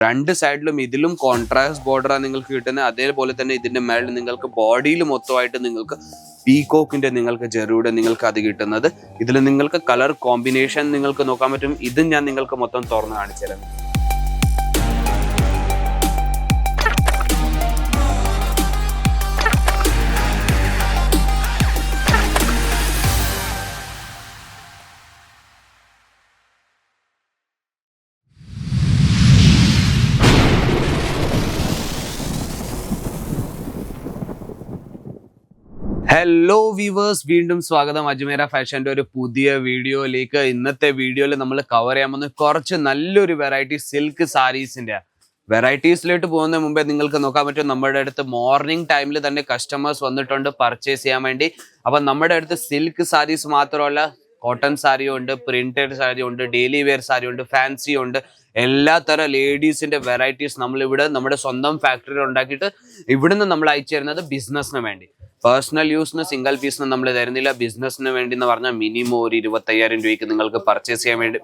രണ്ട് സൈഡിലും ഇതിലും കോൺട്രാസ്റ്റ് ബോർഡറാണ് നിങ്ങൾക്ക് കിട്ടുന്നത് അതേപോലെ തന്നെ ഇതിന്റെ മേളിൽ നിങ്ങൾക്ക് ബോഡിയിൽ മൊത്തമായിട്ട് നിങ്ങൾക്ക് പീകോക്കിന്റെ നിങ്ങൾക്ക് ജെറിയുടെ നിങ്ങൾക്ക് അത് കിട്ടുന്നത്. ഇതിൽ നിങ്ങൾക്ക് കളർ കോമ്പിനേഷൻ നിങ്ങൾക്ക് നോക്കാൻ പറ്റും. ഇതും ഞാൻ നിങ്ങൾക്ക് മൊത്തം തുറന്ന് കാണിച്ചു തരാം ഹലോ വ്യൂവേഴ്സ് വീണ്ടും സ്വാഗതം. അജ്മേര ഫാഷന്റെ ഒരു പുതിയ വീഡിയോയിലേക്ക്. ഇന്നത്തെ വീഡിയോയിൽ നമ്മൾ കവർ ചെയ്യാൻ പോകുന്നത് കുറച്ച് നല്ലൊരു വെറൈറ്റി സിൽക്ക് സാരീസിന്റെ വെറൈറ്റീസിലോട്ട് പോകുന്ന മുമ്പേ നിങ്ങൾക്ക് നോക്കാൻ പറ്റും നമ്മുടെ അടുത്ത് മോർണിംഗ് ടൈമിൽ തന്നെ കസ്റ്റമേഴ്സ് വന്നിട്ടുണ്ട് പർച്ചേസ് ചെയ്യാൻ വേണ്ടി. അപ്പൊ നമ്മുടെ അടുത്ത് സിൽക്ക് സാരീസ് മാത്രമല്ല കോട്ടൺ സാരിയും ഉണ്ട് പ്രിന്റഡ് സാരി ഉണ്ട് ഡെയിലി വെയർ സാരി ഉണ്ട് ഫാൻസി ഉണ്ട്. എല്ലാ തരം ലേഡീസിന്റെ വെറൈറ്റീസ് നമ്മൾ ഇവിടെ നമ്മുടെ സ്വന്തം ഫാക്ടറിയിൽ ഉണ്ടാക്കിയിട്ട് ഇവിടുന്ന് നമ്മൾ അയച്ചു തരുന്നത് ബിസിനസ്സിന് വേണ്ടി. പേഴ്സണൽ യൂസിന് സിംഗിൾ പീസിന് നമ്മൾ തരുന്നില്ല. ബിസിനസ്സിന് വേണ്ടി എന്ന് പറഞ്ഞാൽ മിനിമം ഒരു ഇരുപത്തയ്യായിരം രൂപയ്ക്ക് നിങ്ങൾക്ക് പർച്ചേസ് ചെയ്യാൻ വേണ്ടി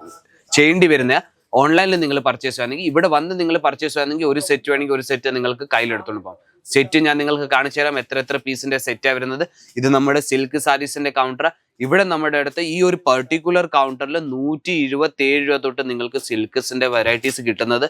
ചെയ്യേണ്ടി വരുന്ന ഓൺലൈനിൽ നിങ്ങൾ പർച്ചേസ് ചെയ്യുകയാണെങ്കിൽ ഇവിടെ വന്ന് നിങ്ങൾ പർച്ചേസ് ചെയ്യുകയാണെങ്കിൽ ഒരു സെറ്റ് വേണമെങ്കിൽ ഒരു സെറ്റ് നിങ്ങൾക്ക് കയ്യിലെടുത്തോണ്ട് പോകാം. സെറ്റ് ഞാൻ നിങ്ങൾക്ക് കാണിച്ചു തരാം എത്ര എത്ര പീസിന്റെ സെറ്റാണ് വരുന്നത്. ഇത് നമ്മുടെ സിൽക്ക് സാരീസിന്റെ കൗണ്ടർ ഇവിടെ നമ്മുടെ അടുത്ത് ഈ ഒരു പെർട്ടിക്കുലർ കൗണ്ടറിൽ നൂറ്റി ഇരുപത്തി ഏഴ് രൂപ തൊട്ട് നിങ്ങൾക്ക് സിൽക്കസിന്റെ വെറൈറ്റീസ് കിട്ടുന്നത്.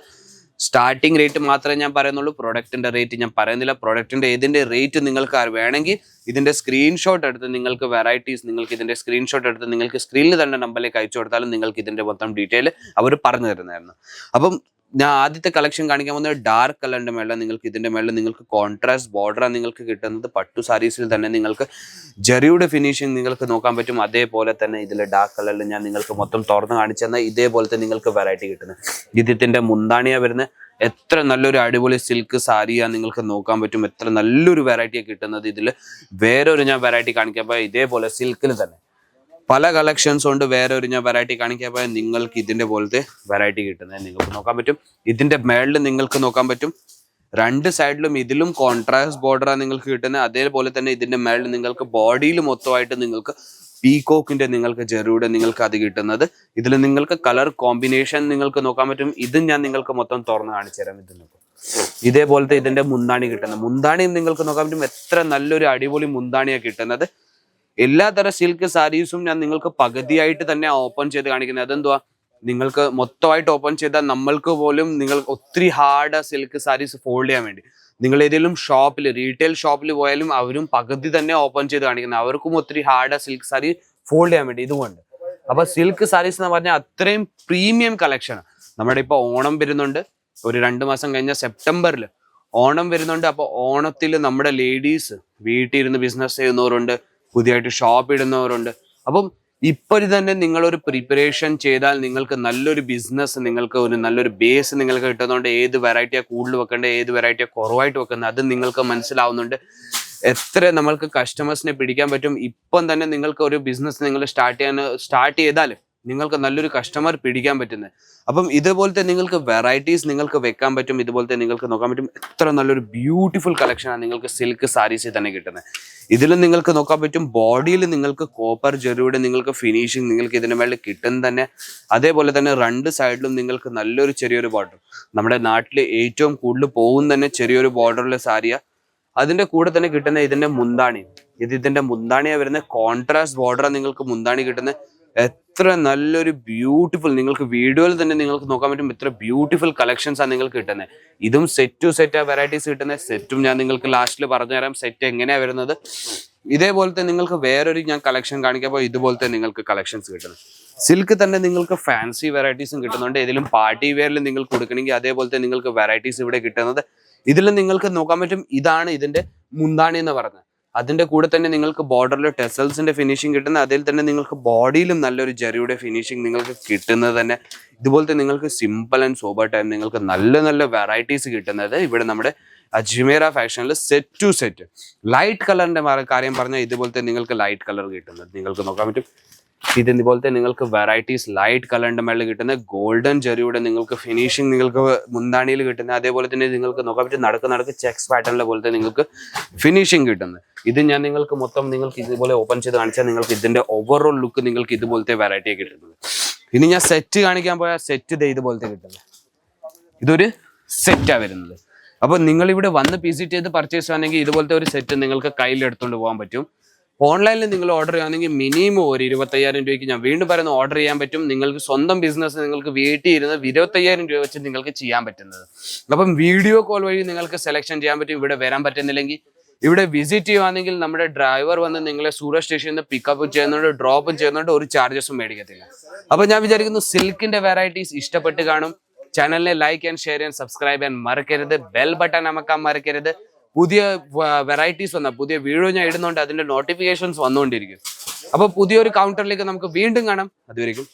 സ്റ്റാർട്ടിംഗ് റേറ്റ് മാത്രമേ ഞാൻ പറയുന്നുള്ളൂ. പ്രൊഡക്റ്റിന്റെ റേറ്റ് ഞാൻ പറയുന്നില്ല. പ്രൊഡക്റ്റിന്റെ ഏതിന്റെ റേറ്റ് നിങ്ങൾക്ക് വേണമെങ്കിൽ ഇതിന്റെ സ്ക്രീൻഷോട്ട് എടുത്ത് നിങ്ങൾക്ക് വെറൈറ്റീസ് നിങ്ങൾക്ക് ഇതിന്റെ സ്ക്രീൻഷോട്ട് എടുത്ത് നിങ്ങൾക്ക് സ്ക്രീനിൽ തന്നെ നമ്പറിലേക്ക് അയച്ചു കൊടുത്താലും നിങ്ങൾക്ക് ഇതിന്റെ മൊത്തം ഡീറ്റെയിൽ അവർ പറഞ്ഞു തരുന്നതായിരുന്നു. അപ്പം ഞാൻ ആദ്യത്തെ കളക്ഷൻ കാണിക്കാൻ പോകുന്നത് ഡാർക്ക് കളറിന്റെ മേളിൽ നിങ്ങൾക്ക് ഇതിന്റെ മേളിൽ നിങ്ങൾക്ക് കോൺട്രാസ്റ്റ് ബോർഡറാണ് നിങ്ങൾക്ക് കിട്ടുന്നത്. പട്ടു സാരീസിൽ തന്നെ നിങ്ങൾക്ക് ജെറിയുടെ ഫിനിഷിംഗ് നിങ്ങൾക്ക് നോക്കാൻ പറ്റും. അതേപോലെ തന്നെ ഇതിൽ ഡാർക്ക് കളറിൽ ഞാൻ നിങ്ങൾക്ക് മൊത്തം തുറന്ന് കാണിച്ചു തന്നാൽ ഇതേപോലത്തെ നിങ്ങൾക്ക് വെറൈറ്റി കിട്ടുന്നത് ഇതിന്റെ മുന്താണിയാ വരുന്ന എത്ര നല്ലൊരു അടിപൊളി സിൽക്ക് സാരിയാണ് നിങ്ങൾക്ക് നോക്കാൻ പറ്റും. എത്ര നല്ലൊരു വെറൈറ്റിയാണ് കിട്ടുന്നത് ഇതിൽ വേറൊരു ഞാൻ വെറൈറ്റി കാണിക്കാൻ ഇതേപോലെ സിൽക്കിൽ തന്നെ. പല കളക്ഷൻസ് ഉണ്ട്. വേറെ ഒരു ഞാൻ വെറൈറ്റി കാണിക്കാൻ പോയാൽ നിങ്ങൾക്ക് ഇതിന്റെ പോലത്തെ വെറൈറ്റി കിട്ടുന്നത് നിങ്ങൾക്ക് നോക്കാൻ പറ്റും. ഇതിന്റെ മേളിൽ നിങ്ങൾക്ക് നോക്കാൻ പറ്റും. രണ്ട് സൈഡിലും ഇതിലും കോൺട്രാസ്റ്റ് ബോർഡറാണ് നിങ്ങൾക്ക് കിട്ടുന്നത്. അതേപോലെ തന്നെ ഇതിന്റെ മേളിൽ നിങ്ങൾക്ക് ബോഡിയിൽ മൊത്തമായിട്ട് നിങ്ങൾക്ക് പീകോക്കിന്റെ നിങ്ങൾക്ക് ജെറിയുടെ നിങ്ങൾക്ക് അത് കിട്ടുന്നത്. ഇതിൽ നിങ്ങൾക്ക് കളർ കോമ്പിനേഷൻ നിങ്ങൾക്ക് നോക്കാൻ പറ്റും. ഇതും ഞാൻ നിങ്ങൾക്ക് മൊത്തം തുറന്ന് കാണിച്ചു തരാം. ഇത് ഇതേപോലത്തെ ഇതിന്റെ മുന്താണി കിട്ടുന്നത്. മുന്താണിയും നിങ്ങൾക്ക് നോക്കാൻ പറ്റും. എത്ര നല്ലൊരു അടിപൊളി മുന്താണിയാണ് കിട്ടുന്നത്. എല്ലാ തരം സിൽക്ക് സാരീസും ഞാൻ നിങ്ങൾക്ക് പകുതിയായിട്ട് തന്നെ ഓപ്പൺ ചെയ്ത് കാണിക്കുന്നത്. അതെന്തുവാ? നിങ്ങൾക്ക് മൊത്തമായിട്ട് ഓപ്പൺ ചെയ്താൽ നമ്മൾക്ക് പോലും നിങ്ങൾ ഒത്തിരി ഹാർഡ് സിൽക്ക് സാരീസ് ഫോൾഡ് ചെയ്യാൻ വേണ്ടി. നിങ്ങൾ ഏതെങ്കിലും ഷോപ്പിൽ റീറ്റെയിൽ ഷോപ്പിൽ പോയാലും അവരും പകുതി തന്നെ ഓപ്പൺ ചെയ്ത് കാണിക്കുന്നത്. അവർക്കും ഒത്തിരി ഹാർഡ് സിൽക്ക് സാരി ഫോൾഡ് ചെയ്യാൻ വേണ്ടി ഇതുകൊണ്ട് അപ്പൊ സിൽക്ക് സാരീസ് എന്ന് പറഞ്ഞാൽ അത്രയും പ്രീമിയം കളക്ഷൻ നമ്മുടെ ഇപ്പൊ ഓണം വരുന്നുണ്ട്. ഒരു രണ്ട് മാസം കഴിഞ്ഞ സെപ്റ്റംബറിൽ ഓണം വരുന്നുണ്ട്. അപ്പൊ ഓണത്തിൽ നമ്മുടെ ലേഡീസ് വീട്ടിൽ ഇരുന്ന് ബിസിനസ് ചെയ്യുന്നവരുണ്ട്. പുതിയതായിട്ട് ഷോപ്പ് ഇടുന്നവരുണ്ട്. അപ്പം ഇപ്പോൾ തന്നെ നിങ്ങളൊരു പ്രിപ്പറേഷൻ ചെയ്താൽ നിങ്ങൾക്ക് നല്ലൊരു ബിസിനസ് നിങ്ങൾക്ക് ഒരു നല്ലൊരു ബേസ് നിങ്ങൾക്ക് കിട്ടുന്നതുകൊണ്ട് ഏത് വെറൈറ്റിയാണ് കൂടുതൽ വെക്കേണ്ടത് ഏത് വെറൈറ്റിയാണ് കുറവായിട്ട് വെക്കുന്നത് അത് നിങ്ങൾക്ക് മനസ്സിലാവുന്നുണ്ട്. എത്ര നമ്മൾക്ക് കസ്റ്റമേഴ്സിനെ പിടിക്കാൻ പറ്റും ഇപ്പം തന്നെ നിങ്ങൾക്ക് ഒരു ബിസിനസ് നിങ്ങൾ സ്റ്റാർട്ട് ചെയ്യാൻ സ്റ്റാർട്ട് ചെയ്താൽ നിങ്ങൾക്ക് നല്ലൊരു കസ്റ്റമർ പിടിക്കാൻ പറ്റുന്നത്. അപ്പം ഇതുപോലത്തെ നിങ്ങൾക്ക് വെറൈറ്റീസ് നിങ്ങൾക്ക് വെക്കാൻ പറ്റും ഇതുപോലത്തെ നിങ്ങൾക്ക് നോക്കാൻ പറ്റും. എത്ര നല്ലൊരു ബ്യൂട്ടിഫുൾ കളക്ഷനാണ് നിങ്ങൾക്ക് സിൽക്ക് സാരീസിൽ തന്നെ കിട്ടുന്നത്. ഇതിൽ നിങ്ങൾക്ക് നോക്കാൻ പറ്റും ബോഡിയിൽ നിങ്ങൾക്ക് കോപ്പർ ജെറിയുടെ നിങ്ങൾക്ക് ഫിനിഷിങ് നിങ്ങൾക്ക് ഇതിന് മേളിൽ കിട്ടും തന്നെ. അതേപോലെ തന്നെ രണ്ട് സൈഡിലും നിങ്ങൾക്ക് നല്ലൊരു ചെറിയൊരു ബോർഡർ നമ്മുടെ നാട്ടിൽ ഏറ്റവും കൂടുതൽ പോകും തന്നെ ചെറിയൊരു ബോർഡറിലെ സാരിയ. അതിന്റെ കൂടെ തന്നെ കിട്ടുന്ന ഇതിന്റെ മുന്താണി. ഇത് ഇതിന്റെ മുന്താണിയാണ് വരുന്നത്. കോൺട്രാസ്റ്റ് ബോർഡറാണ് നിങ്ങൾക്ക് മുന്താണി കിട്ടുന്നത്. എത്ര നല്ലൊരു ബ്യൂട്ടിഫുൾ നിങ്ങൾക്ക് വീഡിയോയിൽ തന്നെ നിങ്ങൾക്ക് നോക്കാൻ പറ്റും ഇത്ര ബ്യൂട്ടിഫുൾ കളക്ഷൻസ് ആണ് നിങ്ങൾക്ക് കിട്ടുന്നത്. ഇതും സെറ്റ് ടു സെറ്റ് വെറൈറ്റീസ് കിട്ടുന്ന സെറ്റും ഞാൻ നിങ്ങൾക്ക് ലാസ്റ്റിൽ പറഞ്ഞുതരാം സെറ്റ് എങ്ങനെയാ വരുന്നത്? ഇതേപോലത്തെ നിങ്ങൾക്ക് വേറൊരു ഞാൻ കളക്ഷൻ കാണിക്കുമ്പോൾ ഇതുപോലത്തെ നിങ്ങൾക്ക് കളക്ഷൻസ് കിട്ടുന്നത്. സിൽക്ക് തന്നെ നിങ്ങൾക്ക് ഫാൻസി വെറൈറ്റീസും കിട്ടുന്നുണ്ട്. ഇതിലും പാർട്ടി വെയറിൽ നിങ്ങൾ കൊടുക്കണമെങ്കിൽ അതേപോലത്തെ നിങ്ങൾക്ക് വെറൈറ്റീസ് ഇവിടെ കിട്ടുന്നത്. ഇതിൽ നിങ്ങൾക്ക് നോക്കാൻ പറ്റും ഇതാണ് ഇതിന്റെ മുന്താണി എന്ന് പറഞ്ഞത് അതിന്റെ കൂടെ തന്നെ നിങ്ങൾക്ക് ബോർഡറിൽ ടെസൽസിന്റെ ഫിനിഷിംഗ് കിട്ടുന്ന അതിൽ തന്നെ നിങ്ങൾക്ക് ബോഡിയിലും നല്ലൊരു ജെറിയുടെ ഫിനിഷിംഗ് നിങ്ങൾക്ക് കിട്ടുന്നത് തന്നെ ഇതുപോലത്തെ നിങ്ങൾക്ക് സിമ്പിൾ ആൻഡ് സോബർ ടൈം നിങ്ങൾക്ക് നല്ല നല്ല വെറൈറ്റീസ് കിട്ടുന്നത് ഇവിടെ നമ്മുടെ അജ്മേര ഫാഷനിൽ സെറ്റ് ടു സെറ്റ് ലൈറ്റ് കളറിന്റെ കാര്യം പറഞ്ഞാൽ ഇതുപോലത്തെ നിങ്ങൾക്ക് ലൈറ്റ് കളർ കിട്ടുന്നത്. നിങ്ങൾക്ക് നോക്കാൻ പറ്റും. ഇത് പോലത്തെ നിങ്ങൾക്ക് വെറൈറ്റീസ് ലൈറ്റ് കളറിന്റെ മേളിൽ കിട്ടുന്ന ഗോൾഡൻ ജെറിയുടെ നിങ്ങൾക്ക് ഫിനിഷിംഗ് നിങ്ങൾക്ക് മുന്താണിയിൽ കിട്ടുന്ന അതേപോലെ തന്നെ നിങ്ങൾക്ക് നോക്കാൻ പറ്റും നടക്ക് നടക്ക് ചെക്സ് പാറ്റേണിലെ പോലത്തെ നിങ്ങൾക്ക് ഫിനിഷിംഗ് കിട്ടുന്നത്. ഇത് ഞാൻ നിങ്ങൾക്ക് മൊത്തം നിങ്ങൾക്ക് ഇതുപോലെ ഓപ്പൺ ചെയ്ത് കാണിച്ചാൽ നിങ്ങൾക്ക് ഇതിന്റെ ഓവറോൾ ലുക്ക് നിങ്ങൾക്ക് ഇതുപോലത്തെ വെറൈറ്റി കിട്ടുന്നത്. ഇനി ഞാൻ സെറ്റ് കാണിക്കാൻ പോയാൽ സെറ്റ് ഇത് ഇതുപോലത്തെ കിട്ടുന്നത്. ഇതൊരു സെറ്റാ വരുന്നത്. അപ്പോൾ നിങ്ങൾ ഇവിടെ വന്ന് വിസിറ്റ് ചെയ്ത് പർച്ചേസ് ആണെങ്കിൽ ഇതുപോലത്തെ ഒരു സെറ്റ് നിങ്ങൾക്ക് കയ്യിൽ എടുത്തുകൊണ്ട് പോകാൻ പറ്റും. ഓൺലൈനിൽ നിങ്ങൾ ഓർഡർ ചെയ്യുകയാണെങ്കിൽ മിനിമം ഒരു ഇരുപത്തയ്യായിരം രൂപയ്ക്ക് ഞാൻ വീണ്ടും പറയുന്ന ഓർഡർ ചെയ്യാൻ പറ്റും. നിങ്ങൾക്ക് സ്വന്തം ബിസിനസ് നിങ്ങൾക്ക് വീട്ടിൽ ഇരുന്ന് ഇരുപത്തയ്യായിരം രൂപ വെച്ച് നിങ്ങൾക്ക് ചെയ്യാൻ പറ്റുന്നത്. അപ്പം വീഡിയോ കോൾ വഴി നിങ്ങൾക്ക് സെലക്ഷൻ ചെയ്യാൻ പറ്റും. ഇവിടെ വരാൻ പറ്റുന്നില്ലെങ്കിൽ ഇവിടെ വിസിറ്റ് ചെയ്യുവാണെങ്കിൽ നമ്മുടെ ഡ്രൈവർ വന്ന് നിങ്ങളെ സൂറ സ്റ്റേഷനിൽ നിന്ന് പിക്കപ്പ് ചെയ്യുന്നുണ്ട് ഡ്രോപ്പും ചെയ്യുന്നുണ്ട് ഒരു ചാർജസും മേടിക്കത്തില്ല. അപ്പൊ ഞാൻ വിചാരിക്കുന്നു സിൽക്കിന്റെ വെറൈറ്റീസ് ഇഷ്ടപ്പെട്ട് കാണും. ചാനലിനെ ലൈക്ക് ആൻഡ് ഷെയർ ചെയ്യാൻ സബ്സ്ക്രൈബ് ചെയ്യാൻ മറക്കരുത്. ബെൽ ബട്ടൺ അമക്കാൻ മറക്കരുത്. പുതിയ വെറൈറ്റീസ് വന്ന പുതിയ വീഡിയോ ഞാൻ ഇടുന്നുണ്ട് അതിന്റെ നോട്ടിഫിക്കേഷൻസ് വന്നുകൊണ്ടിരിക്കും അപ്പൊ പുതിയൊരു കൗണ്ടറിലേക്ക് നമുക്ക് വീണ്ടും കാണാം. അതുവരെയും